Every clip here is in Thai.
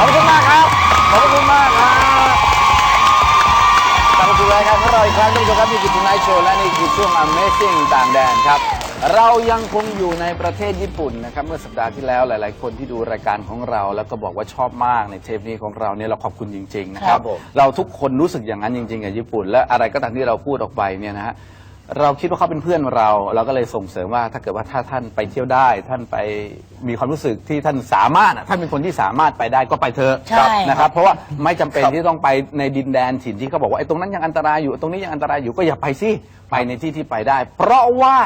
ขอบคุณมากครับ ขอบคุณมากครับกลับมาสู่รายการของเราอีกครั้งท่านผู้ชมครับนี่คือทุนไนท์โชว์และนี่คือช่วง Amazing ต่างแดนครับ เรายังคงอยู่ในประเทศญี่ปุ่นนะครับ เมื่อสัปดาห์ที่แล้วหลาย ๆ คนที่ดูรายการของเรา แล้วก็บอกว่าชอบมากในเทปนี้ของเราเนี่ยเราขอบคุณจริง ๆ นะครับ ครับผม เราทุกคนรู้สึกอย่างนั้นจริง ๆ กับญี่ปุ่น และอะไรก็ตามที่เราพูดออกไปเนี่ยนะฮะ เราคิดว่าเขาเป็นเพื่อนเรา เราก็เลยส่งเสริมว่าถ้าเกิดว่าถ้าท่านไปเที่ยวได้ ท่านไปมีความรู้สึกที่ท่านสามารถอะท่านเป็นคนที่สามารถไปได้ก็ไปเถอะใช่นะครับ เพราะว่าไม่จำเป็นที่ต้องไปในดินแดนถิ่นที่เขาบอกว่าไอ้ตรงนั้นยังอันตรายอยู่ตรงนี้ยังอันตรายอยู่ก็อย่าไปสิไปในที่ที่ไปได้ เพราะว่า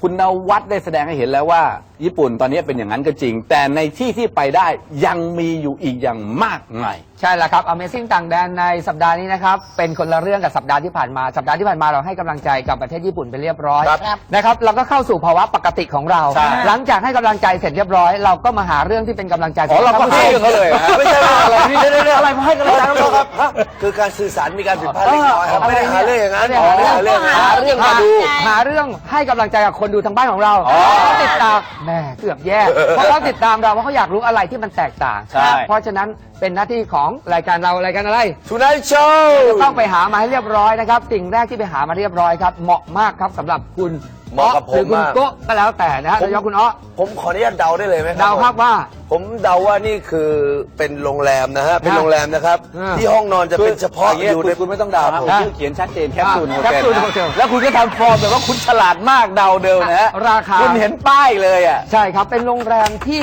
คุณนวัดได้แสดงให้เห็นแล้วว่า ญี่ปุ่นตอนนี้เป็นอย่างนั้นก็จริง แต่ในที่ที่ไปได้ยังมีอยู่อีกอย่างมากมาย ใช่แล้วครับ Amazing ต่างแดนในสัปดาห์นี้นะครับ เป็นคนละเรื่องกับสัปดาห์ที่ผ่านมา สัปดาห์ที่ผ่านมาเราให้กำลังใจกับประเทศญี่ปุ่นไปเรียบร้อยครับนะครับเราก็เข้าสู่ภาวะปกติของเรา ใช่ หลังจากให้กำลังใจเสร็จเรียบร้อย เราก็มาหาเรื่องที่เป็นกำลังใจอ๋อเราก็ให้เรื่องเขาเลยเหรอฮะไม่ใช่ว่าอะไรนี่เรื่องอะไรมาให้กันเลยท่านผู้ชมครับคือการสื่อสารมีการผิดพลาดเล็กน้อยครับเออไม่ได้หาเรื่องอย่างนั้นไม่ได้หาเรื่องไม่ได้หาเรื่องอย่างนั้นหาเรื่องมาดู หาเรื่องให้กำลังใจกับคนดูทางบ้านของเราอ๋อเขาติดตามแหม่เกือบแย่เพราะเขาติดตามเราเพราะเขาอยากรู้อะไรที่มันแตกต่าง ใช่ เพราะฉะนั้นเป็นหน้าที่ของรายการเรารายการอะไร ทูนายโชว์จะต้องไปหามาให้เรียบร้อยนะครับ สิ่งแรกที่ไปหามาเรียบร้อยครับ เหมาะมากครับสำหรับคุณเหมาะกับผมหรือคุณมาก โกะก็แล้วแต่นะฮะโดยเฉพาะคุณอ้อผมขออนุญาตเดาได้เลยไหมครับเดาครับผมว่าผมเดาว่านี่คือเป็นโรงแรมนะฮะ เป็นครับโรงแรมนะครับอ่าที่ห้องนอนจะเป็นเฉพาะย่างงี้อยู่ในคุณคุณไม่ต้องเดานะผมอะชื่อเขียนชัดเจนแคปซูลโฮแคปเทลซูลนะโฮเทลแล้วคุณก็ทำฟอร์มแบบว่าคุณฉลาดมากเดาเดิมนะฮะราคาคุณเห็นป้ายเลยอะใช่ครับเป็นโรงแรมที่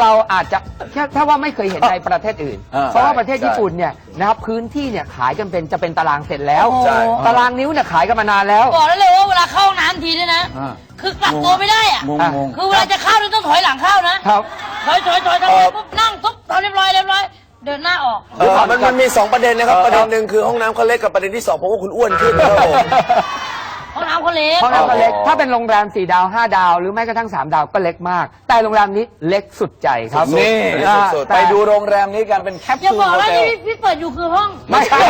เราอาจจะแค่ถ้าว่าไม่เคยเห็นในประเทศอื่นอ่าเพราะว่าประเทศใช่ญี่ปุ่นเนี่ยนะครับพื้นที่เนี่ยขายกันเป็นจะเป็นตารางเสร็จแล้วโอ้โหใช่ตารางนิ้วเนี่ยขายกันมานานแล้วบอกได้เลยว่าเวลาเข้าห้องน้ำทีเนี่ยนะอ่า คือกลับตัวไม่ได้อะงงอะงงคือเวลาจะเข้าเนี่ยต้องถอยหลังเข้านะครับ ถอยถอยถอยทำเอ่เสร็อจปุ๊บนั่งปุ๊บทำเรียบร้อยเรียบร้อย เดินหน้าออก เออมันมันมีสองประเด็นนะครับประเด็นหนึ่งคือห้องน้ำเขาเล็กกับประเด็นที่สองผมว่าคุณอ้วนขึ้นนะครับผม ห้องน้ำเขาเล็ก ห้องน้ำก็เล็กอ๋อถ้าเป็นโรงแรม4ดาว5ดาว หรือแม้กระทั่ง3ดาวก็เล็กมาก แต่โรงแรมนี้เล็กสุดใจครับนี่อ่าสุดๆแต่ ไปดูโรงแรมนี้กันเป็นแคปอย่าซูลบอกโฮว่าเทลที่พี่เปิดอยู่คือห้องไม่ใช่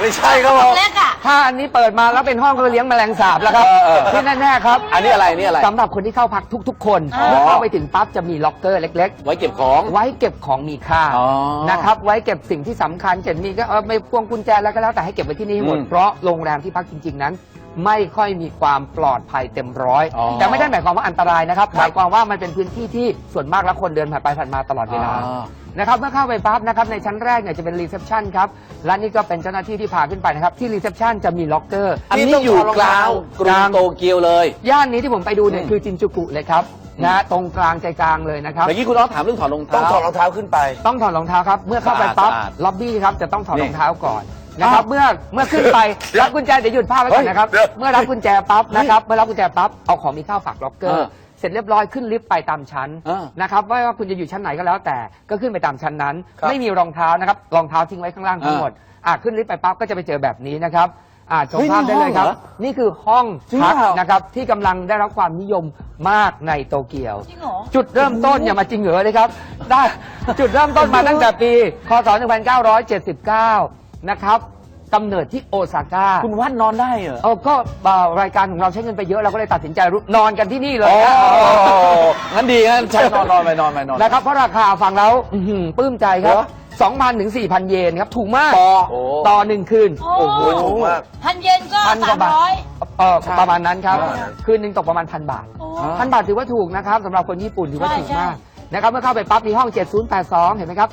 ไม่ใช่ครับผห้อมงเล็กอะ ถ้าอันนี้เปิดมาแล้วเป็นห้องก็เลี้ยงแมลงสาบแล้วครับเออเออที่แน่ๆครับอันนี้อะไรนี่อะไรสำหรับคนที่เข้าพักทุก ๆ คนอ๋อ เมื่อเข้าไปถึงปั๊บจะมีล็อกเกอร์เล็กไว้เก็บของๆไว้เก็บของมีค่าอ๋อนะครับไว้เก็บสิ่งที่สำคัญเช่นมีก็เออไม่พวงกุญแจแล้วก็แล้วแต่ให้เก็บไว้ที่นี่ให้หมด อืม เพราะโรงแรมที่พักจริง ๆ นั้น ไม่ค่อยมีความปลอดภัยเต็มร้อย อ๋อแต่ไม่ได้หมายความว่าอันตรายนะครับหมายความว่ามันเป็นพื้นที่ที่ส่วนมากแล้วคนเดินผ่านไปผ่านมาตลอดเวลา อ๋อ นะครับเมื่อเข้าไปปั๊บนะครับในชั้นแรกเนี่ยจะเป็นรีเซพชันครับและนี่ก็เป็นเจ้าหน้าที่ที่พาขึ้นไปนะครับที่รีเซพชันจะมีล็อกเกอร์อันนี้อยู่กลางกรุงโตเกียวเลยย่านนี้ที่ผมไปดูเนี่ยอืมคือจินจูกุเลยครับนะตรงกลางใจกลางเลยนะครับ เมื่อกี้คุณอ้อถามเรื่องถอดรองต้อเท้างถอดรองเท้าขึ้นไป ต้องถอดรองเท้าครับ เมื่อเข้าไปปั๊บสะอาดล็อบบี้ครับจะต้องถอดนี่รองเท้าก่อน นะครับเมื่อเมื่อขึ้นไปรับกุญแจเดี๋ยวหยุดภาพไว้ก่อนนะครับเฮ้ยเดี๋ยวเมื่อรับกุญแจปั๊บนะครับเมื่อรับกุญแจปั๊บเอาของมีค่าฝากล็อกเกอเอร์อเสร็จเรียบร้อยขึ้นลิฟต์ไปตามชั้นเออนะครับไม่ว่าคุณจะอยู่ชั้นไหนก็แล้วแต่ก็ขึ้นไปตามชั้นนั้น ครับไม่มีรองเท้านะครับรองเท้าทิ้งไว้ข้างล่างทั้งหมดอะขึ้นลิฟต์ไปปั๊บก็จะไปเจอแบบนี้นะครับอ่าชมเฮ้ยภาพได้เลยครับ นี่ห้องเหรอนี่คือห้องจริงพักเปล่านะครับที่กำลังได้รับความนิยมมากในโตเกียว จริงเหรอ จุดเริ่มต้นอย่ามาจริงเหรอเลยครับ ได้จุดเริ่มต้นมาตั้งแต่ปี คศ 1979 นะครับกำเนิดที่โอซาก้าคุณวัดนอนได้เหรอ เออก็เอ่อรายการของเราใช้เงินไปเยอะเราก็เลยตัดสินใจรุนอนกันที่นี่เลยโอ้นะงั้นดีงั้นใช่นอนนอนไปนอนไปนอน นะครับเพราะราคาฟังแล้วอื้อหือปลื้มใจครับ เหรอ 2,000 ถึง 4,000 เยนครับ ถูกมากต่อโอ้ ต่อหนึ่งคืน โอ้โอ้โหถูกมาก พันเย็นก็พันกสาว่ามบาท ร้อยเออใช่ประมาณนั้นครับ ประมาณนั้น คืนหนึ่งตกประมาณพันบาท โอ้ อ่า พันบาทถือว่าถูกนะครับสำหรับคนญี่ปุ่นถือว่าใช่ถูกใช่มากนะครับเมื่อเข้าไปปั๊บมีห้อง 7082 เห็นไหมครับ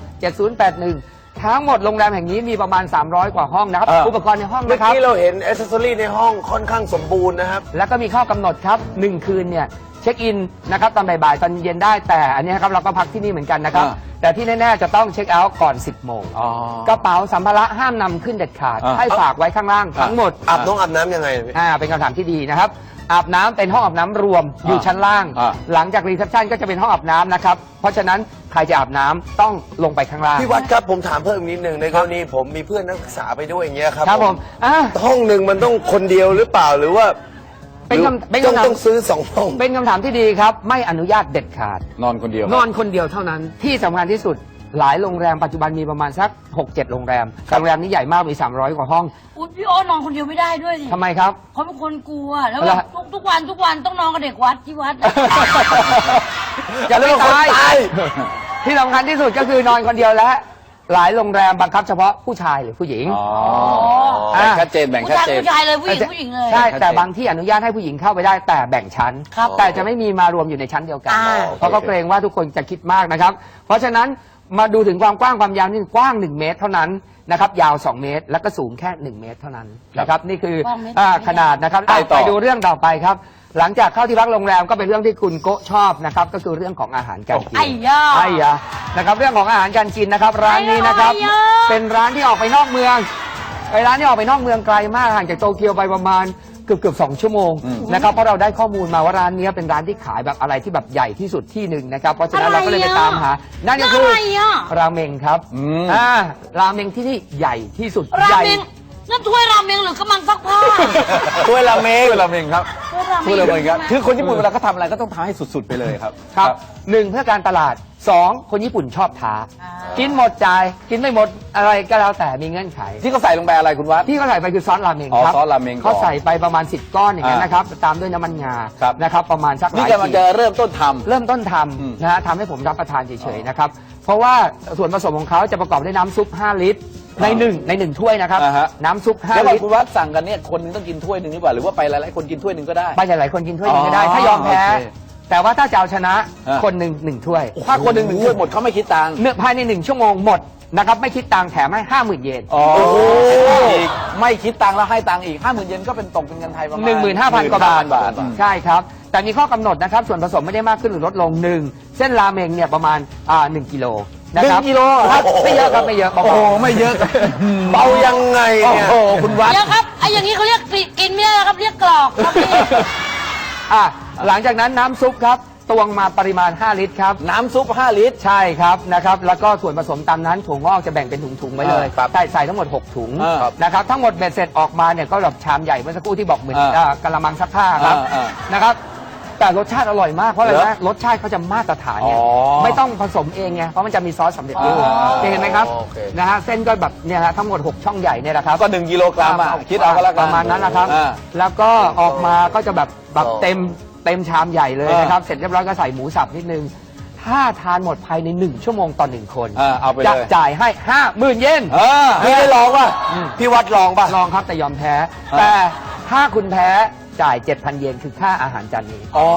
7081 ทั้งหมดโรงแรมแห่งนี้มีประมาณ 300 กว่าห้องนะครับ เอออุ อุปกรณ์ในห้องเมื่อนะครับ กี้เราเห็นอ c เซสซอรี่ในห้องค่อนข้างสมบูรณ์นะครับ แล้วก็มีข้อกำหนดครับ 1 คืนเนี่ยเช็คอินนะครับตอนบ่ายๆตอนเย็นได้แต่อันนี้ครับเราก็พักที่นี่เหมือนกันนะครับ อ่า แต่ที่แน่ๆจะต้องเช็คเอาท์ก่อน 10 โมงอ๋อ กระเป๋าสัมภาระห้ามนำขึ้นเด็ดขาด อ่า ให้ฝากไว้ข้างล่างทั้งหมดอาบน้องอาบน้ำยังไงพี่ อ่าเป็นคำถามที่ดีนะครับ อาบน้ำเป็นห้องอาบน้ำรวมอยู่อ่าชั้นล่าง อ่า หลังจากรีเซพชันก็จะเป็นห้องอาบน้ำนะครับ เพราะฉะนั้นใครจะอาบน้ำต้องลงไปข้างล่าง พี่วัดครับผมถามเพิ่มอีกนิดหนึ่งในกรณีผมมีเพื่อนนักศึกษาไปด้วยอย่างเงี้ยครับครับผมอ่าห้องหนึ่งมันต้องคนเดียวหรือเปล่าหรือว่าเป็นคำเป็นต้องคำถามต้องซื้อสองห้อง เป็นคำถามที่ดีครับ ไม่อนุญาตเด็ดขาด นอนคนเดียวนอนคนเดียวเท่านั้นที่สำคัญที่สุด หลายโรงแรมปัจจุบันมีประมาณสัก 6-7 โรงแรมโรงแรมนี้ใหญ่มากมี 300 กว่าห้องอุ๊ยพี่โอ้นอนคนเดียวไม่ได้ด้วยสิทำไมครับ เขาเป็นคนกลัว แล้วเหแบรอบทุกทุกวันทุกวันต้องนอนกับเด็กวัดที่วัด อย่าไปแล้วคนตายตายที่สำคัญที่สุดก็คือนอนคนเดียวและหลายโรงแรมบังคับเฉพาะผู้ชายหรือผู้หญิงอ๋ออ๋อแบ่งชัดเจนแบ่งผู้ชัดชายเจนผู้ชายเลยผู้หญิงผู้หญิงเลยใช่ชัดเจนแต่บางที่อนุญาตให้ผู้หญิงเข้าไปได้แต่แบ่งชั้นครับแต่จะไม่มีมารวมอยู่ในชั้นเดียวกันอ่าเพราะก็เกรงว่าทุกคนจะคิดมากนะครับ เพราะฉะนั้น มาดูถึงความกว้างความยาวนี่กว้าง 1 เมตรเท่านั้นนะครับยาว 2 เมตร แล้วก็สูงแค่ 1 เมตรเท่านั้นนะครับนี่คือกว้างเมตรอ่าเดียว ขนาดนะครับไปต่อ ไปดูเรื่องต่อไปครับ หลังจากเข้าที่พักโรงแรมก็เป็นเรื่องที่คุณโกะชอบนะครับก็คือเรื่องของอาหารการกิน ไอ้ยาไอ้ยะนะครับเรื่องของอาหารการกินนะครับ ร้านนี้นะครับ ไอ้ยะ เป็นร้านที่ออกไปนอกเมืองไอ้ร้านที่ออกไปนอกเมืองไกลมากห่างจากโตเกียวไปประมาณเกือบเกือบสองชั่วโมงนะครับเพราะเราได้ข้อมูลมาว่าร้านนี้เป็นร้านที่ขายแบบอะไรที่แบบใหญ่ที่สุดที่หนึ่งนะครับเพราะฉะนั้นเราก็เลยไปตามหา นั่นก็คืออะไรอะราเมงครับอืมอ่าราเมงที่นี่ใหญ่ที่สุดราใหญ่ เมง นั่นถ้วยราเมงหรือกำมังซักผ้า ถ้วยละเมงพูดเราเองครับถ้วยราเมงพูดเราเองครับใช่ไหมคือคนญี่ปุ่นเวลาเขาทำอะไรก็ต้องทำให้สุด ๆ ไปเลยครับ ครับหนึ่งเพื่อการตลาดสองคนญี่ปุ่นชอบท้าอ่ากินหมดจ่ายกินไม่หมดอะไรก็แล้วแต่มีเงื่อนไข ที่เขาใส่ลงไปอะไรคุณวัด ที่เขาใส่ไปคือซอสราเมงอ๋อครับซอสราเมงก่อนเขาใส่ไปประมาณ 10 ก้อนอย่างนั้นอ่านนะครับ ตามด้วยน้ำมันงาครับ นะครับ ประมาณสักหนี่ลายกำลังขีด จะเริ่มต้นทำเริ่มต้นทอืมำนะฮะทำให้ผมรับประทานเฉยๆนะครับ เพราะว่าส่วนผสมของเขาจะประกอบด้วยน้ำซุป 5 ลิตร ในหนึ่งในหนึ่งถ้วยนะครับ อ่าฮะ น้ำซุปเดี๋ยว5ก่อนลิตรคุณวัดสั่งกันเนี่ยคนหนึงต้องกินถ้วยหนึ่งหรือเปล่าหรือว่าไปหลายๆคนกินถ้วยหนึ่งก็ได้ ไปหลายๆคนกินถ้วยหนึงก็ได้ อ๋อถ้ายอมแพ้ โอเคแต่ว่าถ้าจะเอาชนะอ่า คนหนึ่งหนึ่งถ้วยถ้าคนหนึ่งหนึ่งถ้วยหมดเขาไม่คิดตังค์เนื้อภายในหนึ่งชั่วโมงหมดนะครับไม่คิดตังค์แถมให้ห้าหมื่นเยนอ๋ออีกไม่คิดตังค์แล้วให้ตังค์อีกห้าหมื่นเยนก็เป็นตกเป็นเงินไทยประมาณหนึ่งหมื่นห้าพันกว่าบาท บาท ใช่ครับ แต่มีข้อกำหนดนะครับ ส่วนผสมไม่ได้มากขึ้นหรือลดลงหนึ่งเส้นราเมงเนี่ยประมาณอ่าหนึ่งกิโล นะครับหนึ่งกิโลครับไม่เยอะครับไม่เยอะเบาโอ้ๆโหไม่เยอะเบายังไงโอ้เนี่ย โหคุณวัด เดี๋ยวครับไอ้อย่างนี้เขาเรียกกินไม่ได้นะครับเรียกกรอกครับพี่ อะหลังจากนั้นน้ำซุปครับตวงมาปริมาณ 5 ลิตรครับ น้ำซุป 5 ลิตร ใช่ครับนะครับ แล้วก็ส่วนผสมตามนั้นถั่วงอกจะแบ่งเป็นถุงๆไว้เลย อ่าครับใส่ใส่ทั้งหมด 6 ถุงอ่าครับนะครับทั้งหมดเบ็ดเสร็จออกมาเนี่ยก็แบบชามใหญ่เมื่อสักครู่ที่บอกเหมือนอ่าอ่ากระมังซักผ้าครับอ่าอ่า นะครับ แต่รสชาติอร่อยมากเพราะอะไรเหรอนะรสชาติเขาจะมาตรฐานไงอ๋อไม่ต้องผสมเองไงเพราะมันจะมีซอสสำเร็จรูปอ๋อเห็นไหมครับโอเค นะฮะเส้นก็แบบเนี่ยฮะทั้งหมด 6 ช่องใหญ่เนี่ยแหละครับก็หนึ่งกิโลกรัมอะคิดเอาก็แล้วกันประมาณนั้นนะครับ อ่า แล้วก็ออกมาก็จะแบบแบบอ๋อเต็มเต็มชามใหญ่เลยเออนะครับ เสร็จเรียบร้อยก็ใส่หมูสับนิดนึง ถ้าทานหมดภายในหนึ่งชั่วโมงต่อหนึ่งคนอ่าเอาไปเลย จะจ่ายให้ห้าหมื่นเยน เออพี่ได้ลองป่ะพี่วัดลองป่ะ ลองครับแต่ยอมแพ้อ่าแต่ถ้าคุณแพ้ จ่าย 7,000 เยนคือค่าอาหารจานนี้อ๋อ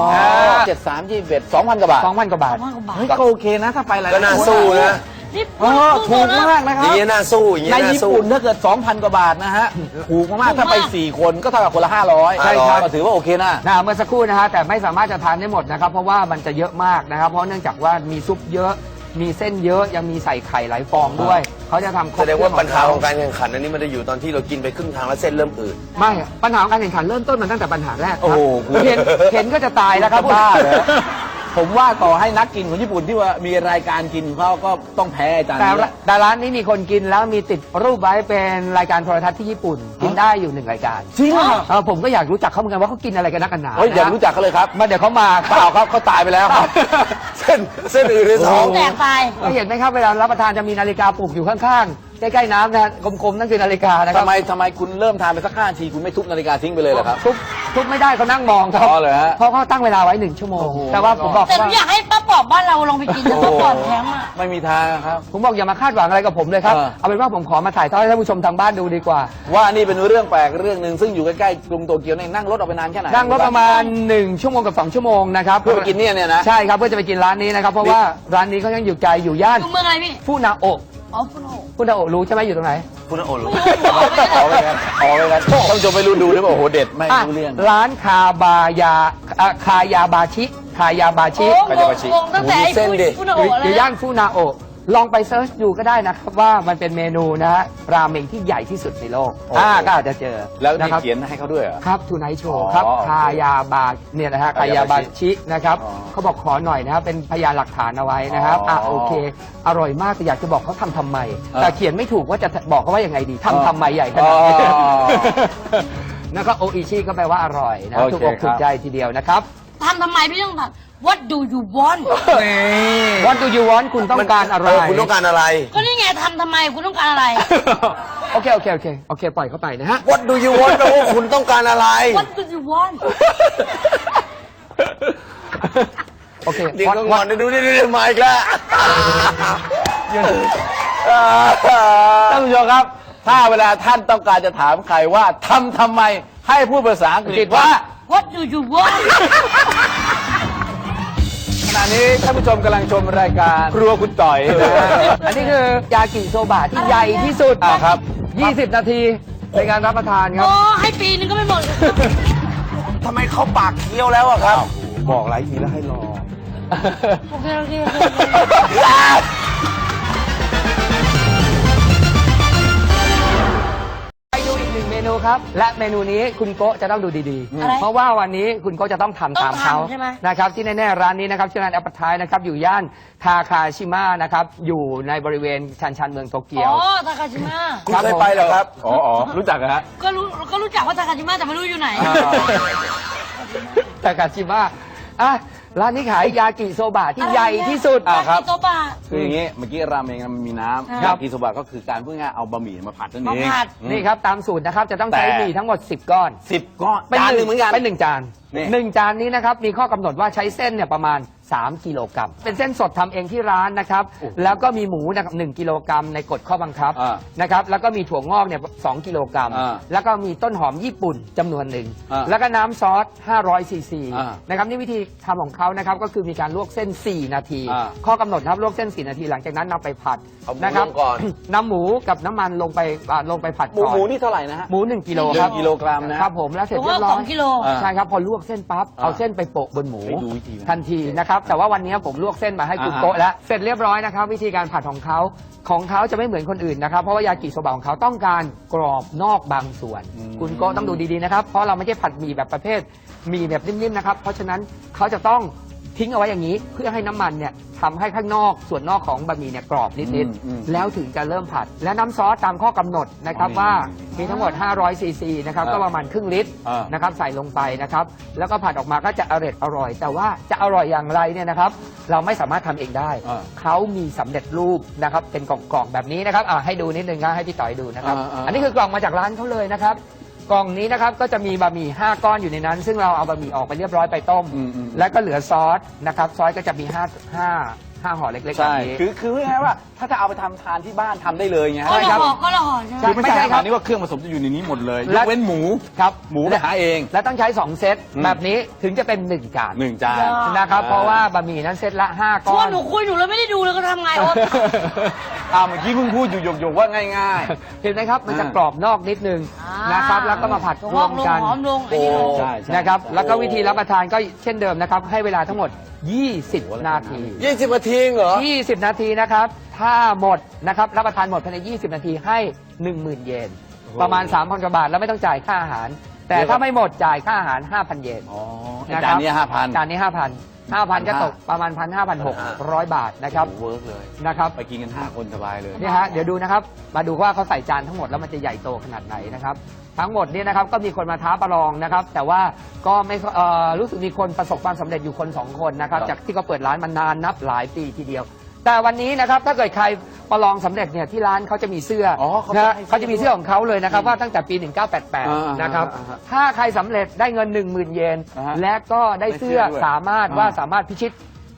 เจ็ดสามยี่สิบเอ็ดสองพันกว่าบาท2,000กว่าบาท มากกว่าบาทเฮ้ยก็โอเคนะถ้าไปหลายๆก็น่าคนสู้นะนี่เออถูกมากนะคอรัย่างบเงี้ยน่าสู้อย่างเงี้ในยน่าญี่สู้ ปุ่นถ้าเกิด 2,000 กว่าบาทนะฮะ ถูกมากๆ ถ้าไป 4 คนก็เท่ากับคนละ 500ใช่ครับ ก็ถือว่าโอเคนะ นะเมื่อสักครู่นะฮะแต่ไม่สามารถจะทานได้หมดนะครับ เพราะว่ามันจะเยอะมากนะครับ เพราะเนื่องจากว่ามีซุปเยอะ มีเส้นเยอะยังมีใส่ไข่หลายฟองด้วย เขาจะทำครบแสดงว่าเครื่อปัญหาเขของการแข่งขันอันนี้มันจะอยู่ตอนที่เรากินไปครึ่งทางแล้วเส้นเริ่มอืดไม่ปัญหาของการแข่งขันเริ่มต้นมันตั้งแต่ปัญหาแรกครับโอ้โหคุณเห็นเห็นก็จะตายแล้วครับบ้าเลย ผมว่าต่อให้นักกินของญี่ปุ่นที่ว่ามีรายการกินเขาก็ต้องแพ้อาจารย์แต่นี้ละแต่ร้านนี้มีคนกินแล้วมีติดรูปไว้เป็นรายการโทรทัศน์ที่ญี่ปุ่น กินได้อยู่หนึ่งรายการจริงเหรอ เออผมก็อยากรู้จักเขาเหมือนกันว่าเขากินอะไรกันนักกันหนาเฮ้ยอยากนะรู้จักกันเลยครับมาเดี๋ยวเขามาเปล่าครับเขาตายไปแล้วครับ เส้นเส้นอืดในท้อง แตกตายไม่เห็นไหมครับเวลารับประทานจะมีนาฬิกาปลุกอยู่ข้างๆใกล้ๆน้ำนะฮะกลมๆนั่นคือนาฬิกานะครับทำไมทำไมคุณเริ่มทานไปสักห้านาที คุณไม่ทุบนาฬิกาทิ้งไปเลยเหรอครับ ทุบ ทุบไม่ได้เขานั่งมองครับอ๋อเหรอฮะเพราะเขาตั้งเวลาไว้หนึ่งชั่วโมง โอ้โห แต่ว่าผมบอกแต่หนูว่า อยากให้ป้าปอบบ้านเราลองไปกินนะป้าปอบแชมป์อะ ไม่มีทางครับ ผมบอกอย่ามาคาดหวังอะไรกับผมเลยครับ เออ เอาเป็นว่าผมขอมาถ่ายทอดให้ท่านผู้ชมทางบ้านดูดีกว่า ว่านี่เป็นเรื่องแปลกเรื่องหนึ่งซึ่งอยู่ใกล้ๆกรุงโตเกียวเนี่ยนั่งรถออกไปนานแค่ไหนนั่งรถประมาณ 1 ชั่วโมงกับ 2 ชั่วโมงนะครับเพื่อไปกินเนี่ยเนี่ยนะ ใช่ครับเพื่อจะไปกินร้านนี้นะครับ เพราะว่าร้านนี้เขายังอยู่ไกลอยู่ย่านอยู่เมืองอะไรพี่ฟูนาโอะอ๋อฟุโนฟูนาโอะรู้ใช่ไหมอยู่ตรงไหน คุณโอรู้ออกไปกันออกไปกันท่านผู้ชมไม่รู้ดูด้วยว่าโอ้โหเด็ดไม่อะรู้เรื่อง ร้านคาบายาอะคายาบาชิ คายาบาชิ โอ้ใครจะมาชี้งงตั้งแต่ไอ้เส้นดิฟุโนอยู่โอะอเลยู่ยย่านฟูนาโอะ ลองไปเซิร์ชดูก็ได้นะครับว่ามันเป็นเมนูนะฮะราเมงที่ใหญ่ที่สุดในโลกโอ้โห อ่าก็อาจจะเจอแล้วมีนะครับ เขียนให้เขาด้วยเหรอ ครับทูไนโชอ๋อครับโอเคคายาบาเนี่ยนะฮะคาายคายาบาบาชิชินะครับอ๋อเขาบอกขอหน่อยนะครับเป็นพยานหลักฐานเอาไว้นะครับอ๋ออ่อะโอเค อร่อยมากแต่อยากจะบอกเขาทำทำไมอ่าแต่เขียนไม่ถูกว่าจะบอกเขาว่ายังไงดีอ๋อทำทำไมใหญ่ขนาดนี้ อ๋อ แล้วก็โออิชิก็แปลว่าอร่อยนะโอเคถูกอกครับถูกใจทีเดียวนะครับ ทำทำไมพี่ต้องทำ What do you want What do you want คุณต้องการอะไร เคุณต้องการอะไร ก็นี่ไงทำทำไมคุณต้องการอะไร โอเค โอเค โอเค โอเค ปล่อยเข้าไปนะฮะ What do you want แปลว่าคุณต้องการอะไร What do you want โอเคเดี๋ยว What- ก็งอนดูดิดูดิมาอีกแล้วท่านผู้ชมครับ ถ้าเวลาท่านต้องการจะถามใครว่าทำทำไมให้พูดภาษาอังกฤษว่า What do you want ขณะ นี้ท่านผู้ชมกำลังชมรายการครัวคุณต่อยนะฮะอันนี้คือยากิโซบะที่ใหญ่ที่สุด อ่าครับ 20 นาทีในการรับประทานครับ โอ้ให้ปีนึงก็ไม่หมด ทำไมเขาปากเคี้ยวแล้วอะครับ บอกหลายทีแล้วให้รอ โอเคโอเคโอเค มนูครับ และเมนูนี้คุณโกะจะต้องดูดีอะไรๆ เพราะว่าวันนี้คุณโกะจะต้องทำตามเขาต้องทำใช่ไหม นะครับที่แน่ๆร้านนี้นะครับชื่อร้านแอปเปิลไทนะครับอยู่ย่านทาคาชิมะนะครับอยู่ในบริเวณชันชันเมืองโตเกียว อ๋อทาคาชิมะคุณเคยไปเหรอครับ อ๋ออ๋อรู้จักเหรอฮะ ก็รู้ก็รู้จักว่าทาคาชิมะแต่ไม่รู้อยู่ไหน ทาคาชิมะอะ ร้านนี้ขายยากิโซบะที่ใหญ่ที่สุด อ่าครับยากิโซบะ คืออย่างงี้เมื่อกี้ราเมงมันมีน้ำครัยาบ กิโซบะก็คือการพูดง่ายๆเอาบะหมี่มาผัดนั่นเองมาผัด อืม นี่ครับตามสูตรนะครับจะต้องใช้แต่ หมี่ทั้งหมด 10 ก้อนสิบก้อนจานหนึ่งเหมือนกัน เป็นหนึ่งจานนี่ หนึ่งจานนี้นะครับมีข้อกำหนดว่าใช้เส้นเนี่ยประมาณ 3 กิโลกรัมเป็นเส้นสดทำเองที่ร้านนะครับ แล้วก็มีหมูนะครับหนึ่งกิโลกรัมในกฎข้อบังคับอ่านะครับ แล้วก็มีถั่วงอกเนี่ยสองกิโลกรัมอ่าแล้วก็มีต้นหอมญี่ปุ่นจำนวนหนึ่ง อ่าแล้วก็น้ำซอส 500 ซีซีอ่านะครับนี่วิธีทำของเขานะครับก็คือมีการลวกเส้น 4 นาที อ่าข้อกำหนดนะครับลวกเส้น 4 นาที หลังจากนั้นนำไปผัดเอาหมูนะครับลงก่อน นำหมูกับน้ำมันลงไปอ่าลงไปผัดหมูก่อนหมูนี่เท่าไหร่นะฮะ หมูหนึ่งกิโลหนึ่งครับกิโลกรัมนะ ครับผมแล้วเสร็จผมเรียว่าบร้สออยงกิโล อ่าใช่ครับ พอลวกเส้นปั๊บอ่าเอาเส้นไปโปะบนหมู ให้ดูวิธีนะ ทันทีนะครับแต่ว่าวันนี้ผมลวกเส้นมาให้คุณอ่าโกะแล้ว เสร็จเรียบร้อยนะครับ วิธีการผัดของเขาของเขาจะไม่เหมือนคนอื่นนะครับ เพราะว่ายากิโซบะของเขาต้องการกรอบนอกบางส่วน คุณโกะต้องดูดีๆนะครับ เพราะเราไม่ใช่ผัดหมี่แบบประเภทหมี่แบบนิ่มๆนะครับ เพราะฉะนั้นเขาจะต้อง ทิ้งเอาไว้อย่างนี้เพื่อให้น้ำมันเนี่ยทำให้ข้างนอกส่วนนอกของบะหมี่เนี่ยกรอบนิดอืมอืมๆแล้วถึงจะเริ่มผัด และน้ำซอสตามข้อกำหนดนะครับอ๋อว่านี่มีทั้งหมด 500ซีซีนะครับอ่าก็ประมาณครึ่งลิตรอ่าน นะครับใส่ลงไปนะครับ แล้วก็ผัดออกมาก็จะอร่อยอร่อย แต่ว่าจะอร่อยอย่างไรเนี่ยนะครับ เราไม่สามารถทำเองได้ อ่า เขามีสำเร็จรูปนะครับเป็นกล่องๆแบบนี้นะครับอ่าให้ดูนิดนึงนะให้พี่ต่อยดูนะครับ อ่าอ่าอันนี้คือกล่องมาจากร้านเขาเลยนะครับ กล่องนี้นะครับก็จะมีบะหมี่5ก้อนอยู่ในนั้น ซึ่งเราเอาบะหมี่ออกไปเรียบร้อยไปต้ม อืมอืม แล้วก็เหลือซอสนะครับ ซอสก็จะมี5 5 5ห่อเล็กๆแบใช่บนี้ คือคือง่ายๆว่าถ้าจะเอาไปทำทานที่บ้านทำได้เลยไงฮะ ก็ใช่ละครับห่อก็ละห่อใช่ไหม คือไม่ไม่ใช่ใช่ครับอันนี้ว่าเครื่องผสมจะอยู่ในนี้หมดเลยยและ กเว้นหมูครับหมูไปหาเอง และต้องใช้ 2 เซตอืม แบบนี้ถึงจะเป็น 1 จานหนึ่งจาน นะครับอ่าเพราะว่าบะหมี่นั้นเซตละ 5 ก้ชอวนนหนูคุยหนูเลยไม่ได้ดูเลยก็ทำไงโอ๊ต อ่าเมื่อกี้เพิ่งพูดอยู่หยกๆว่าง่าย เห็นไหมครับ มันจะอ่ากรอบนอกนิดนึงอ่าน นะครับ แล้วก็มาผัดถั่วรงวอกมลงกันหอมลงไอ้นี่ลงๆใช่ใช่ นะครับ แล้วก็วิธีรับประทานก็เช่นเดิมนะครับ ให้เวลาทั้งหมด 20 นาที20นาทีเหรอ 20 นาทีนะครับ ถ้าหมดนะครับรับประทานหมดภายใน 20 นาทีให้ 10,000 เยน ประมาณ 3,000กว่าบาทแล้วไม่ต้องจ่ายค่าอาหาร แต่ถ้าไม่หมดจ่ายค่าอาหาร 5,000 เยนอ๋อไอ้ะครับจานเนี้ห้าพัน จานนี้ 5,000 5,000 ก็ตกประมาณ 1,500 บาทนะครับเวิร์กเลยนะครับ ไปกินกันห้าคนสบายเลยนี่ฮะ เดี๋ยวดูนะครับ มาดูว่าเขาใส่จานทั้งหมดแล้วมันจะใหญ่โตขนาดไหนนะครับ ทั้งหมดเนี่ยนะครับก็มีคนมาท้าประลองนะครับ แต่ว่าก็ไม่เอ่อรู้สึกมีคนประสบความสำเร็จอยู่คนสองคนนะครับ ครับจากที่เขาเปิดร้านมานานนับหลายปีทีเดียว แต่วันนี้นะครับถ้าเกิดใครประลองสำเร็จเนี่ยที่ร้านเขาจะมีเสื้ออ๋อเขานะฮะให้เสื้อเขาจะมีเสื้อของเขาเลยนะครับว่าตั้งแต่ปีอ่า1988 นะครับอ่าอ่าถ้าใครสำเร็จได้เงิน 1 0,000 เยน อ่าฮะและก็ได้เสื้อได้เสื้อด้วยสามารถอ่าว่าสามารถพิชิต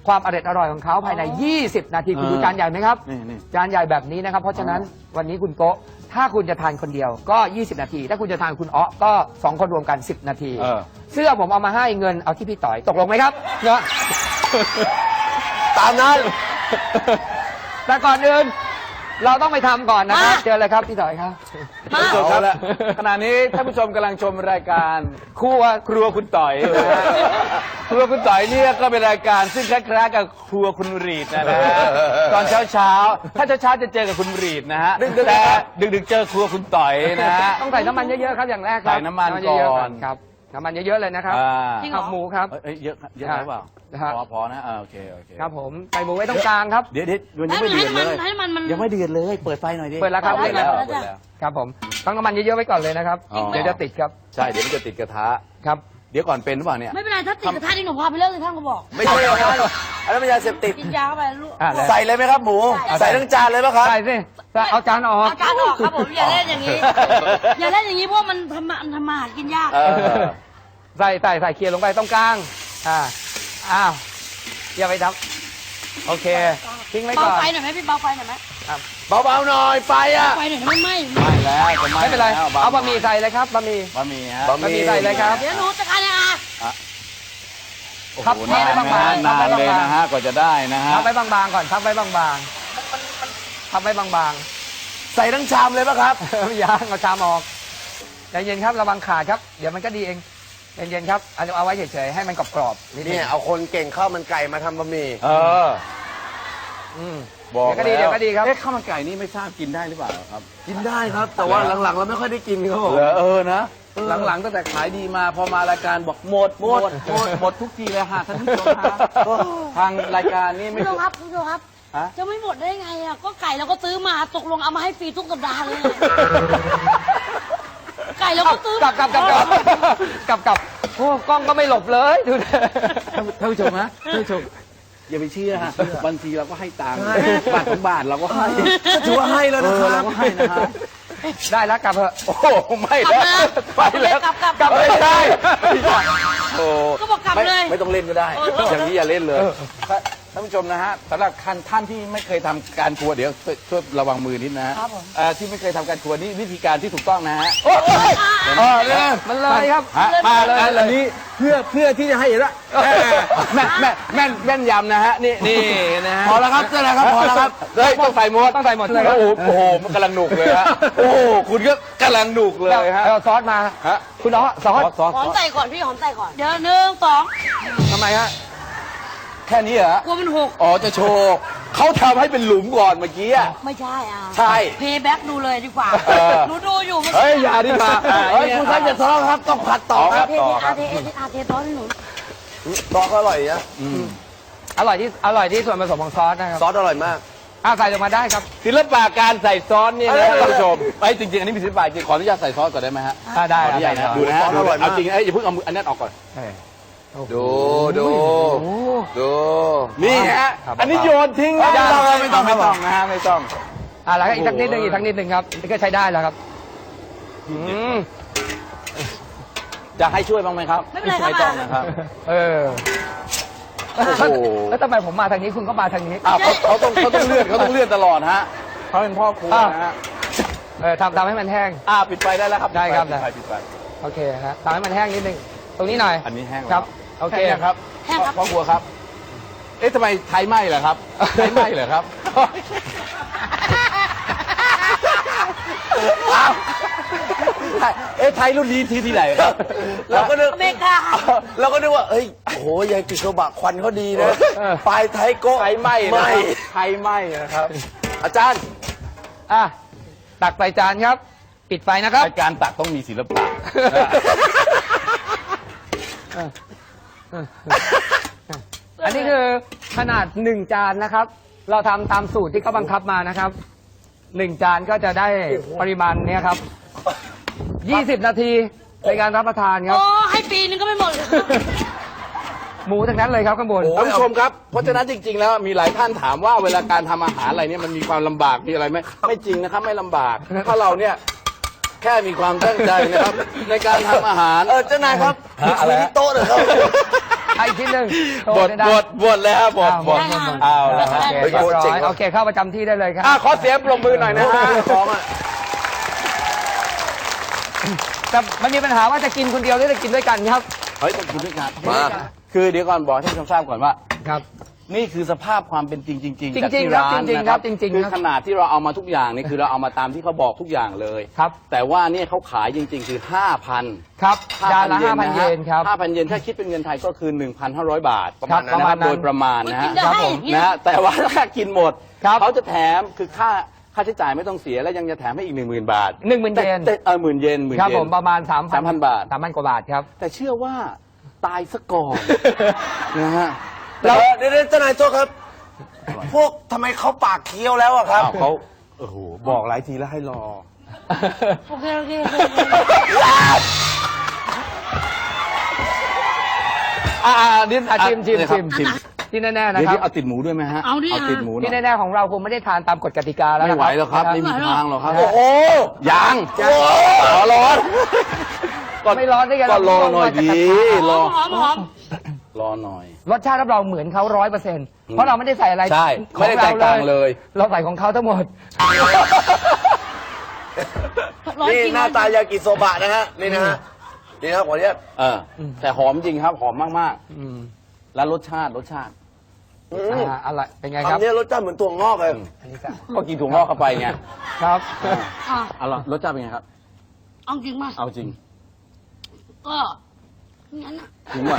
ความอร่อยอร่อยของเขาภายใน20 นาทีคุณดูอ่า จานใหญ่ไหมครับ นี่นี่ จานใหญ่แบบนี้นะครับ เพราะฉะนั้นวันนี้คุณโกะ ถ้าคุณจะทานคนเดียวก็ 20 นาที ถ้าคุณจะทานคุณอ๊อก็2คนรวมกัน 10 นาที เออ เสื้อผมเอามาให้เงินเอาที่พี่ต่อยตกลงไหมครับเนาะตามนั้น แต่ก่อนอื่น เราต้องไปทำก่อนนะครับ มา เจอเลยครับพี่ต่อยครับ มาท่านผู้ชมครับขณะนี้ท่านผู้ชมกำลังชมรายการครัวครัวคุณต่อยนะฮะครัวคุณต่อยเนี่ยก็เป็นรายการซึ่งคล้ายๆกับครัวคุณรีดนะฮะตอนเช้าเช้าๆถ้าเช้าเช้าๆจะเจอกับคุณรีดนะฮะดึกๆแต่นะครับดึกๆเจอครัวคุณต่อยนะฮะ ต้องใส่น้ำมันเยอะๆครับอย่างแรกครับใส่น้ำมันเยอะๆก่อนครับ น้ำมันเยอะๆเลยนะครับอ่าจริงเหรขัอบหมูครับ เอ้ยเยอะเยอะหรือเปล่านะฮะ พอพอนะอ่าโอเคโอเคครับผมใส่หมูไว้ตรงกลางครับ เดี๋ยวเดี๋ยวมันยังไม่เดือดเลยให้มันให้มัน ยังไม่เดือดเลย เปิดไฟหน่อยดิเปิดแล้วครับเปิดแล้วเปิดแล้วเปิดแล้ว ครับผมต้องน้ำมันเยอะๆไว้ก่อนเลยนะครับ อ๋อ เดี๋ยวจะติดครับ ใช่เดี๋ยวมันจะติดกระทะ ครับ เดี๋ยวก่อนเป็นหรือเปล่าเนี่ย ไม่เป็นไรถ้าติดกระทะนี่หนูพาไปเลิกเลยท่านก็บอก ไม่ใช่อย่างนั้นอันนั้นเป็นยาเสพติด กินยาเข้าไปลูก อะแล้วใส่เลยไหมครับหมู ใส่ทั้งจานเลยไหมครับ ใส่สิใส่เอาจานออกอาการออกครับผมอย่าเล่นอย่างนี้ อย่าเล่นอย่างนี้เพราะมันทำมาทำมาหากินยากเออ ใส่ใส่ใส่เคลียร์ลงไปตรงกลาง อ่า อ้าว อย่าไปทำโอเค ทิ้งไว้เบาก่อนไฟหน่อยไหมพี่เบาไฟหน่อยไหมเบาๆหน่อยไฟอะไปหน่อยไม่ไหม้ไม่แล้วจะไม่ไม่เป็นไร แล้วเอาบะหมี่ใส่เลยครับบะหมี่ บะหมี่ฮะ บะบะหมี่ใส่เลยครับ เดี๋ยวหนูจัดการเองอะ ครับโอ้โหนานบางๆนะนานบางๆเลยนะฮะกว่าจะได้นะฮะพับไว้บางๆก่อนพับไว้บางๆพับไว้บางใส่ทั้งชามเลยป่ะครับๆยางเอาชามออกใจเย็นครับระวังขาดครับ เดี๋ยวมันก็ดีเองใจเย็นๆครับเอาเอาไว้เฉยๆให้มันกรอบๆนิดนึเนี่งยเอาคนเก่งข้าวมันไก่มาทำบะหมี่ เออ อืมบอกเดี๋ยวก็ดีเดี๋ยวก็ดีครับ เอ๊ะข้าวมันไก่นี่ไม่ทราบกินได้หรือเปล่าครับกินได้ครับ แต่ว่าหลังๆเราไม่ค่อยได้กินครับผมเหรอเออนะ หลังๆตั้งแต่ขายดีมาพอมารายการบอกหมดหมดหมดหมดทุกทีเลยฮะท่านผู้ชมฮะทางรายการนี่ไม่ ผู้ชมครับผู้ชมครับ ฮะ จะไม่หมดได้ไงอะก็ไก่เราก็ซื้อมาตกลงเอามาให้ฟรีทุกสัปดาห์เลยไก่เราก็ซื้อกลับกลับกลับกลับกลับกลับโอ้กล้องก็ไม่หลบเลยดูดิ ท่านผู้ชมฮะท่านผู้ชมอย่าไปเชื่อฮะบางทีเราก็ให้ตังค์บาทสองบาทเราก็ให้ก็ถือว่าให้แล้วเอนะอครัเราบก็ให้นะฮะ ได้แล้วกลับเถอะโอ้โหไม่แล้วไปแล้วกลับกลับ กลับไม่ได้ไม่ได้โอ้ก็บอกกลับไม่เลย ไม่ต้องเล่นก็ได้เอออย่างนี้อย่าเล่นเลย ท่านผู้ชมนะฮะสำหรับท่านท่านที่ไม่เคยทำการครัวเดี๋ยวช่วยช่วยระวังมือนิดนะฮะครับผมเอ่อที่ไม่เคยทำการครัวนี่วิธีการที่ถูกต้องนะฮะเออเนี่ยมันเลยครับฮะมาเลยอันนี้เพื่อเพื่อที่จะให้เห็นว่าแม่แม่แม่นแม่นยำนะฮะนี่นี่นะฮะพอแล้วครับเจ้านายครับพอแล้วครับเฮ้ยต้องใส่หมดต้องใส่หมดเลยครับโอ้โหโอ้โหมันกำลังหนุกเลยฮะโอ้โหคุณก็กำลังหนุกเลยฮะเอาซอสมาฮะคุณเอาซอสซอสหอมใส่ก่อนพี่หอมใส่ก่อน เดี๋ยวหนึ่งสองทำไมฮะ แค่นี้เหรอกลัวมันหก อ๋อจะโชว์เขาทำให้เป็นหลุมก่อนเมื่อกี้อะ ไม่ใช่อะใช่เพย์แบ็กดูเลยดีกว่าเออ หนูดูอยู่มันเฮ้ยอย่าดีกว่าเฮ้ยคุณครับอย่าทะเลาะครับต้องผัดต่อครับเทเทอาเทเอเทอาเทซอสให้หนูซอสก็อร่อยนะอร่อยที่อร่อยที่ส่วนผสมของซอสนะครับซอสอร่อยมาก อ่าใส่ลงมาได้ครับศิลปะการใส่ซอสเนี่ยเอนะอท่านผู้ชมไอ้ยจริงๆ อันนี้มีศิลปะจริงขออนุญาตใส่ซอสก่อนได้ไหมฮะอ่าได้ขออนุญาตได้นะดูนะฮะซอสอร่อยมาก เอาจริงเอ้ยอย่าเพิ่งเอามืออันนั้นออกก่อน เออ ดูดูโอ้ดูนี่ฮะครับอันนี้โยนทิ้งนะไม่ต้องไม่ต้องไม่ไม่ต้ต้อองงนะฮะไม่ต้องอ่าแล้วก็อีกโอ้สักโหนิดหนึ่งอีกสักนิดหนึ่งครับนี่ก็ใช้ได้แล้วครับอืมจะให้ช่วยบ้างไหมครับ ไม่เป็นไรครับต้องนะครับ เออโอ้โหแล้วทำไมผมมาทางนี้คุณก็มาทางนี้อ้าวเขาเขาต้องเขาต้องเลื่อนเขาต้องเลื่อนตลอดฮะเขาเป็นพ่อครัวนะฮะเออทำทำให้มันแห้งอ่าปิดไฟได้แล้วครับได้ครับปิดไฟปิดไฟโอเคฮะทำให้มันแห้งนิดนึงตรงนี้หน่อย อันนี้แห้งครับแล้ว โอเคแห้งยังครับแห้งครับพ่อครัวครับ เอ๊ะทำไมไทยไหม้เหรอครับไทยไหม้เหรอครับอ้าวเอ๊ะไทยรุ่นนี้ที่ที่ไหนครับ เราก็นึกอเมริกาเราก็นึกว่าเอ้ยโอ้โหยายกิโชบะควันเขาดีนะเออปลายไทยโกะไทยไหม้นะไหม้ครับไทยไหม้นะครับ อาจารย์อะตักใส่จานครับ ปิดไฟนะครับ รายการตักต้องมีศิลปะ อันนี้คือขนาดหนึ่งจานนะครับ เราทำตามสูตรที่เขาบังคับมานะครับหนึ่งจานก็จะได้ปริมาณเนี้ยครับยี่สิบนาทีในการรับประทานครับ โอ้ให้ปีนึงก็ไม่หมดเลยหมูทั้งนั้นเลยครับข้างบน ท่านผู้ชมครับ เพราะฉะนั้นจริง ๆ แล้วมีหลายท่านถามว่าเวลาการทำอาหารอะไรเนี่ยมันมีความลำบากมีอะไรไหมไม่จริงนะครับไม่ลำบาก ถ้าเราเนี่ยแค่มีความตั้งใจนะครับ ในการทำอาหาร เออเจ้านายครับฮะมีคุยที่โต๊ะหน่อยครับไอ้ที่หนึ่งโทบษทได้ได้บทบทแล้วบทบทได้ค่ะเอาละฮะโอเคเฮ้ยเรียบร้เจ๋องยว่ะโอเคเข้าประจำที่ได้เลยครับอะขอเสียงปรบมือหน่อยนะฮะพร้อมอะแต่มันมีปัญหาว่าจะกินคนเดียวหรือจะกินด้วยกันครับ เฮ้ยต้องกินด้วยกันมาคือเดี๋ยวก่อนบอกให้ท่านผู้ชมทราบก่อนว่าครับ นี่คือสภาพความเป็นจริงจริงๆจริงๆจากที่ครับร้านจริงๆนะครับจริงๆคือครับ ขนาดที่เราเอามาทุกอย่างนี่คือเราเอามาตามที่เขาบอกทุกอย่างเลย ครับแต่ว่าเนี่ยเขาขายจริง ๆ คือ 5,000 ครับจานละห้าพันเยนครับ 5,000 เยนถ้าคิดเป็นเงินไทยก็คือ 1,500 บาทครับนะประมาณนั้น โดยประมาณนะฮะกินได้ครับผมอย่างเงี้ยนะฮะแต่ว่าถ้ากินหมด ครับ เขาจะแถมคือค่าค่าใช้จ่ายไม่ต้องเสียแล้วยังจะแถมให้อีก 10,000 บาทหนึ่งหมื่นเยนแต่เออหมื่นเยนหมื่นครับเยผน มประมาณสาม3,000บาท สามพันกว่าบาทครับ แต่เชื่อว่าตายซะก่อน นะฮะ แล้ว เดี๋ยวๆเจ้านายโต๊ะครับ พวกทำไมเขาปากเคี้ยวแล้วอะครับ อ้าวเขาโอ้โหบอกหลายทีแล้วให้รอ โอเคโอเคโอเคอ่าเดี๋ยวอะชิมชิมเดี๋ยวครับชิมชิมที่แน่ๆนะเดี๋ยวครันี้บเอาติดหมูด้วยไหมฮะเอาดิติดหมูหน่ที่อยแน่ๆของเราคงไม่ได้ทานตามกฎกติกาแล้วไม่นะไหวแล้วครับนะไม่มีทางหรอกครับโอ้โหยังขอร้อนไม่ร้อนได้ไงก็รอหน่อยดีรอหอมหอม รอหน่อย รสชาติรับรองเหมือนเขาร้อยเปอร์เซ็นต์เพราะเราไม่ได้ใส่อะไรใช่ของไม่ได้แตกต่างเลย เราใส่ของเขาทั้งหมด ร้อยนี่จริงหน้าตายากิโซบะนะฮะนี่นะฮะนี่นะครับขออนุญาตเอออแต่หอมจริงครับ หอมมาก อืมๆ แล้วรสชาติรสชาติ อืมอ่าอะไรเป็นไงครับคำนี้รสชาติเหมือนตัวงอกเลยอันนี้ก็ก็กินถั่วงอกเข้าไปไงครับอะอร่อยรสชาติเป็นไงครับ เอาจริงมาเอาจริงก็งั้นอะจริงว่ะ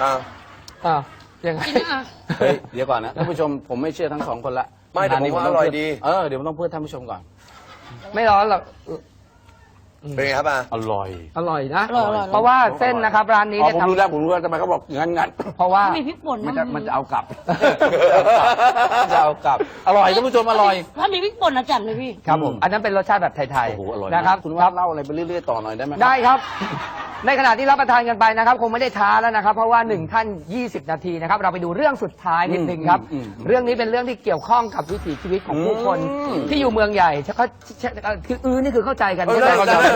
อ่าอ่ายังไงจริงอะเฮ้ยเดี๋ยวก่อนนะท่านผู้ชมผมไม่เชื่อทั้งสองคนละไม่แต่ผมว่าอร่อยดี เออเดี๋ยวผมต้องเพื่อท่านผู้ชมก่อน ไม่ร้อนหรอก เป็นไงครับอะอร่อยอร่อยนะ อร่อยอร่อยเพราะว่าเส้นนะครับร้านนี้อ๋อเนี่ยผมรู้ทำแล้วผมรู้แล้วทำไมเขาบอกงั้นงั้นเพราะว่ามีพริกป่นมันจะมันจะเอากลับมันจะเอากลับ อร่อยท่านผู้ชมอร่อย ถ้ามีพริกป่นนะจัดเลยพี่ ครับผมอืมอันนั้นเป็นรสชาติแบบไทยโอ้โหอร่อยๆนะครับคุณว่าเล่าอะไรไปเรื่อยๆต่อหน่อยได้ไหมครับได้ครับ ในขณะที่รับประทานกันไปนะครับ คงไม่ได้ช้าแล้วนะครับ เพราะว่าหนึ่งท่าน 20 นาทีนะครับ เราไปดูเรื่องสุดท้ายนิดนึงครับอืมอืมเรื่องนี้เป็นเรื่องที่เกี่ยวข้องกับวิถีชีวิตของผู้คนอืมที่อยู่เมืองใหญ่เขาคืออื้อนี่คือเข้าใจกันเออใช่ไหมได้ได้ได้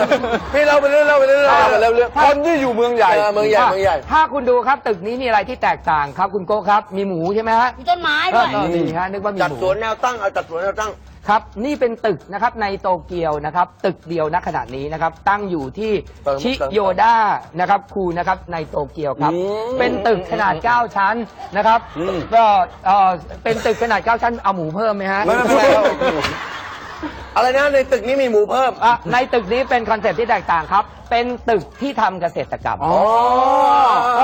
พี่เราไปเรื่อยเราไปเรื่อยเอาเราไปเร็วๆคนที่อยู่เมืองใหญ่เออเมืองใหญ่เมืองใหญ่ ถ้าคุณดูครับตึกนี้มีอะไรที่แตกต่างครับ คุณโก้ครับ มีหมูใช่ไหมฮะมีต้นไม้เอด้อวยเออนี่ฮะนึกว่ามีจัดหมู สวนแนวตั้งเอาจัดสวนแนวตั้ง ครับนี่เป็นตึกนะครับในโตเกียวนะครับตึกเดียวณขณะนี้นะครับตั้งอยู่ที่เติมชิโยดะนะครับคูนะครับในโตเกียวครับ อืมเป็นตึกขนาด 9 ชั้นนะครับอืม ก็เอ่อเป็นตึกขนาด 9 ชั้นเอาหมูเพิ่มไหมฮะไม่ไม่ไม่ครับ อะไรนะในตึกนี้มีหมูเพิ่ม อะในตึกนี้เป็นคอนเซ็ปต์ที่แตกต่างครับ เป็นตึกที่ทำเกษตรกรรมอ๋อ เอ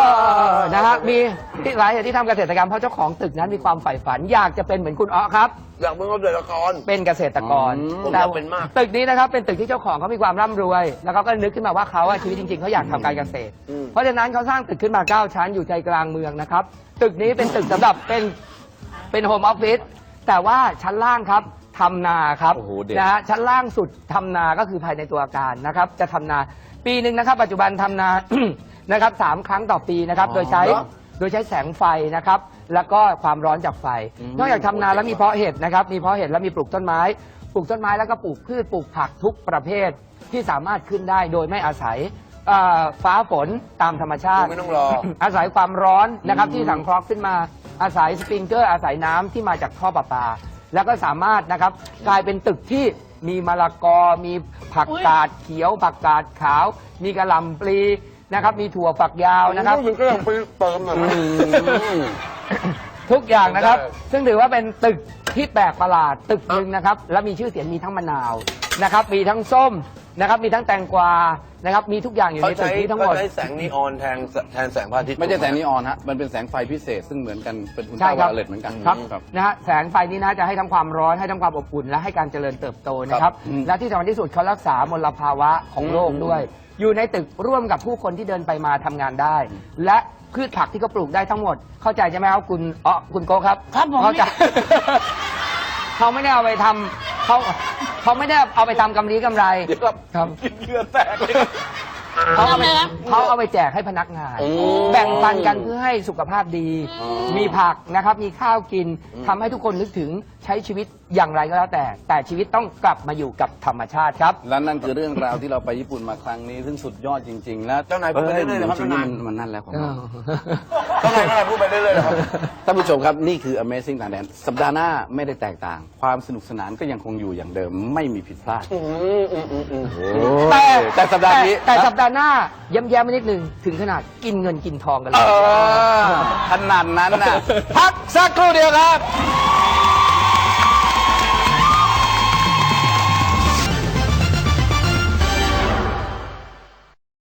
อนะฮะมีที่หลายเหตุที่ทำเกษตรกรรมเพราะเจ้าของตึกนั้นมีความใฝ่ฝัน อยากจะเป็นเหมือนคุณอ้อครับ อยากเป็นเกษตรกรเป็นเกษตรกรอืมผมอยากเป็นมาก ตึกนี้นะครับเป็นตึกที่เจ้าของเขามีความร่ำรวย แล้วเขาก็นึกขึ้นมาว่าเขาอะชีวิตจริงๆเขาอยากทำการเกษตรอืมเพราะฉะนั้นเขาสร้างตึกขึ้นมา9ชั้นอยู่ใจกลางเมืองนะครับ ตึกนี้เป็นตึกสำหรับเป็นเป็นโฮมออฟฟิศแต่ว่าชั้นล่างครับ ทำนาครับโอ้โหเด็ด นะฮะชั้นล่างสุดทำนาก็คือภายในตัวอาคารนะครับ จะทำนา ปีหนึ่งนะครับ ปัจจุบันทำนา นะครับสามครั้งต่อปีนะครับ โดยใช้โดยใช้แสงไฟนะครับ แล้วก็ความร้อนจากไฟนอกจากทำนาแล้วมีเพาะเห็ดนะครับ มีเพาะเห็ดแล้วมีปลูกต้นไม้ ปลูกต้นไม้แล้วก็ปลูกพืชปลูกผักทุกประเภทที่สามารถขึ้นได้โดยไม่อาศัยเอ่อฟ้าฝนตามธรรมชาติ ไม่ต้องรอ อาศัยความร้อนนะครับที่สังเคราะห์ขึ้นมาอาศัยสปริงเกอร์อาศัยน้ำที่มาจากท่อประปา แล้วก็สามารถนะครับกลายเป็นตึกที่มีมะละกอ มีผักกาดเขียว ผักกาดขาว มีกระหล่ำปลีนะครับ มีถั่วฝักยาวนะครับมันก็ยังไปเติมหน่อยอืมทุกอย่างนะครับได้ซึ่งถือว่าเป็นตึกที่แปลกประหลาดตึกหนึ่งนะครับ และมีชื่อเสียงมีทั้งมะนาวนะครับ มีทั้งส้ม นะครับมีทั้งแตงกวานะครับมีทุกอย่างอยู่เขาในตึใช้กนี้ทั้งหมเขาดใช้แสงนีออนแทนแทนแสงพระอาทิตย์ไม่ใช่แสงนีออนฮะ มันเป็นแสงไฟพิเศษซึ่งเหมือนกัน เป็นอุลตใช่ราครัไวบโอเลตเหมือนกันครับครับนะฮะแสงไฟนี้นะจะให้ทั้งความร้อนให้ทั้งความอบอุ่นและให้การเจริญเติบโตนะครับอืมและที่สำคัญที่สุดเขารักษามลภาวะของโลกด้วย อยู่ในตึกร่วมกับผู้คนที่เดินไปมาทำงานได้ และพืชผักที่เขาปลูกได้ทั้งหมด เข้าใจใช่ไหมครับคุณอ๋อคุณโกครับครับผม เข้าใจ เขาไม่ได้เอาไปทำเขาเขาไม่ได้เอาไปทำกำไรกำไรเดี๋ยวครับครับกินเกลือแตกเลย เขาเอาทำไปไมครับ เขาเอาไปแจกให้พนักงาน โอ้แบ่งปันกันเพื่อให้สุขภาพดีอ๋อมีผักนะครับ มีข้าวกินทำให้ทุกคนนึกถึง ใช้ชีวิตอย่างไรก็แล้วแต่ แต่ชีวิตต้องกลับมาอยู่กับธรรมชาติครับ และนั่นคือเรื่องราวที่เราไปญี่ปุ่นมาครั้งนี้ ซึ่งสุดยอดจริง ๆ แล้วเจ้านายพูดไปเรื่อยๆนะครับจริงๆเจ้านายมันมันนั่นแล้วของเราเท่าไหร่เท่าไหร่พูดไปเรื่อยๆนะครับท่านผู้ชมครับนี่คือ Amazing Thailand สัปดาห์หน้าไม่ได้แตกต่าง ความสนุกสนานก็ยังคงอยู่อย่างเดิมไม่มีผิดพลาดอืมอืมอืมอืมแต่แต่สัปดาห์นี้แต่แต่สัปดาห์หน้าย้ำๆไปนิดหนึ่งถึงขนาดกินเงินกินทองกันเลเอยอขนาดนั้นน่ะพักสักครู่เดียวครับ